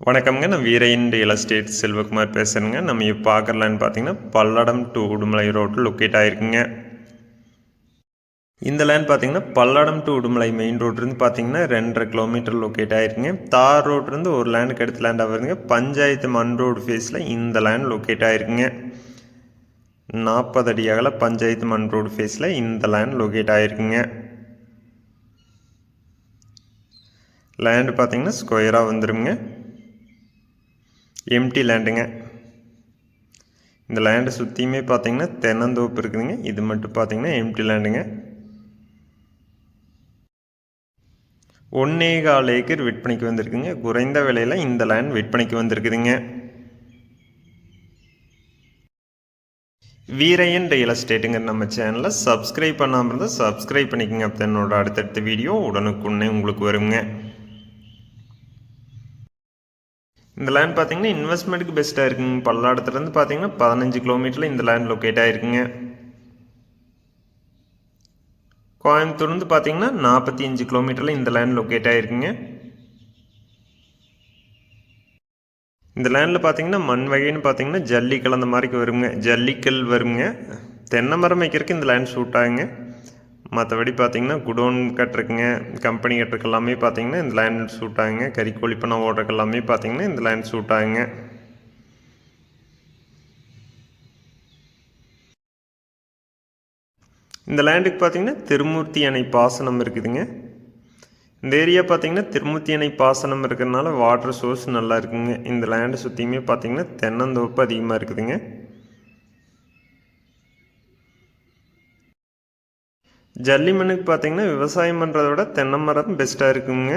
வணக்கம்ங்க. நான் Veeraiyan real estate Selvakumar பேசுகிறேங்க நம்ம இப்போ பார்க்கலான்னு பார்த்தீங்கன்னா பல்லடம் டு உடுமலை ரோட்டில் லொக்கேட் ஆகிருக்குங்க இந்த லேண்ட் பார்த்தீங்கன்னா பல்லடம் டு உடுமலை மெயின் ரோட்லேருந்து பார்த்தீங்கன்னா ரெண்டரை கிலோமீட்டர் லொக்கேட் ஆகிருக்குங்க தார் ரோட்லேருந்து ஒரு லேண்டுக்கு அடுத்த லேண்டாக வருதுங்க. பஞ்சாயத்து மண் ரோடு ஃபேஸில் இந்த லேண்ட் லொக்கேட் ஆகிருக்குங்க நாற்பது அடி அகல பஞ்சாயத்து மண் ரோடு ஃபேஸில் இந்த லேண்ட் லொக்கேட் ஆகிருக்குங்க லேண்டு பார்த்தீங்கன்னா ஸ்கொயராக வந்துருங்க. எம்டி லேண்டுங்க இந்த லேண்டை சுற்றியுமே பார்த்தீங்கன்னா தென்னந்தோப்பு இருக்குதுங்க. இது மட்டும் பார்த்தீங்கன்னா எம்டி லேண்டுங்க ஒன்னே கால் ஏக்கர் விற்பனைக்கு வந்திருக்குங்க. குறைந்த விலையில் இந்த லேண்ட் விற்பனைக்கு வந்திருக்குதுங்க. வீரையன் ரியல் எஸ்டேட்டுங்கிற நம்ம சேனலை சப்ஸ்கிரைப் பண்ணாமல் இருந்தால் சப்ஸ்கிரைப் பண்ணிக்கோங்க. அப்போ என்னோட அடுத்தடுத்த வீடியோ உடனுக்குன்னே உங்களுக்கு வருங்க. இந்த லேண்ட் பார்த்தீங்கன்னா இன்வெஸ்ட்மெண்ட்டுக்கு பெஸ்ட்டாக இருக்குங்க. பல்லாடத்துலேருந்து பார்த்தீங்கன்னா பதினஞ்சு கிலோமீட்டரில் இந்த லேண்ட் லொக்கேட் ஆகிருக்குங்க கோயம்புத்தூர்லேருந்து பார்த்தீங்கன்னா நாற்பத்தி அஞ்சு கிலோமீட்டரில் இந்த லேண்ட் லொக்கேட் ஆகிருக்குங்க இந்த லேண்டில் பார்த்தீங்கன்னா மண் வகைன்னு பார்த்தீங்கன்னா ஜல்லி கலந்த மாதிரிக்கு வருங்க. ஜல்லிக்கல் வருங்க. தென்னை மரம் வைக்கிறதுக்கு இந்த லேண்ட் சூட் ஆகுங்க. மற்றபடி பார்த்தீங்கன்னா குடோன் கட்டுறக்குங்க கம்பெனி கட்டுறக்கு எல்லாமே பார்த்தீங்கன்னா இந்த லேண்ட் சூட் ஆகுங்க. கறிக்கோழி பண்ண ஓடுறக்கு எல்லாமே பார்த்தீங்கன்னா இந்த லேண்ட் சூட் ஆகுங்க. இந்த லேண்டுக்கு பார்த்தீங்கன்னா திருமூர்த்தி அணை பாசனம் இருக்குதுங்க. இந்த ஏரியா பார்த்தீங்கன்னா திருமூர்த்தி அணை பாசனம் இருக்கிறதுனால வாட்டர் சோர்ஸ் நல்லா இருக்குங்க. இந்த லேண்டை சுற்றியுமே பார்த்தீங்கன்னா தென்னந்தோப்பு அதிகமாக இருக்குதுங்க. ஜல்லி மண்ணுக்கு பார்த்தீங்கன்னா விவசாயம் பண்ணுறத விட தென்னை மரம் பெஸ்ட்டாக இருக்குங்க.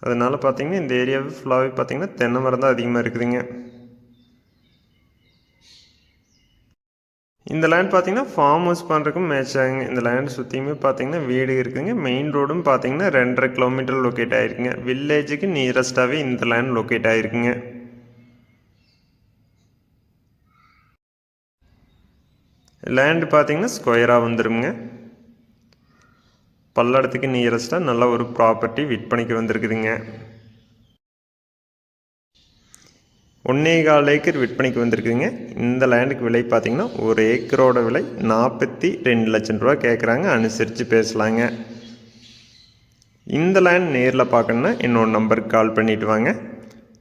அதனால் பார்த்திங்கன்னா இந்த ஏரியாவே ஃபுல்லாகவே பார்த்தீங்கன்னா தென்னை மரம் தான் அதிகமாக இருக்குதுங்க. இந்த லேண்ட் பார்த்தீங்கன்னா ஃபார்ம் ஹவுஸ் பண்ணுறக்கும் மேட்ச் ஆகுங்க. இந்த லேண்ட் சுற்றியுமே பார்த்தீங்கன்னா வீடு இருக்குதுங்க. மெயின் ரோடும் பார்த்தீங்கன்னா ரெண்டரை கிலோமீட்டர் லொக்கேட் ஆகிருக்குங்க வில்லேஜுக்கு நியரஸ்ட்டாகவே இந்த லேண்ட் லொக்கேட் ஆகிருக்குங்க லேண்டு பார்த்தீங்கன்னா ஸ்கொயராக வந்துடுங்க பல்லடத்துக்கு நியரஸ்ட்டாக நல்ல ஒரு ப்ராப்பர்ட்டி விற்பனைக்கு வந்திருக்குதுங்க. ஒன்றே கால் ஏக்கர் விற்பனைக்கு வந்திருக்குதுங்க. இந்த லேண்டுக்கு விலை பார்த்தீங்கன்னா ஒரு ஏக்கரோட விலை நாற்பத்தி ரெண்டு லட்சம் ரூபா கேட்குறாங்க அனுசரித்து பேசலாங்க. இந்த லேண்ட் நேரில் பார்க்கணுன்னா என்னோடய நம்பருக்கு கால் பண்ணிவிட்டு வாங்க.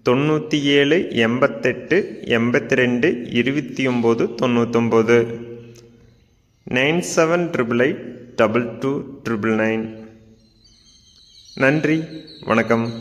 தொண்ணூற்றி ஏழு எண்பத்தெட்டு எண்பத்தி ரெண்டு இருபத்தி ஒம்பது தொண்ணூற்றொம்பது nine seven triple eight double two triple nine. நன்றி வணக்கம்.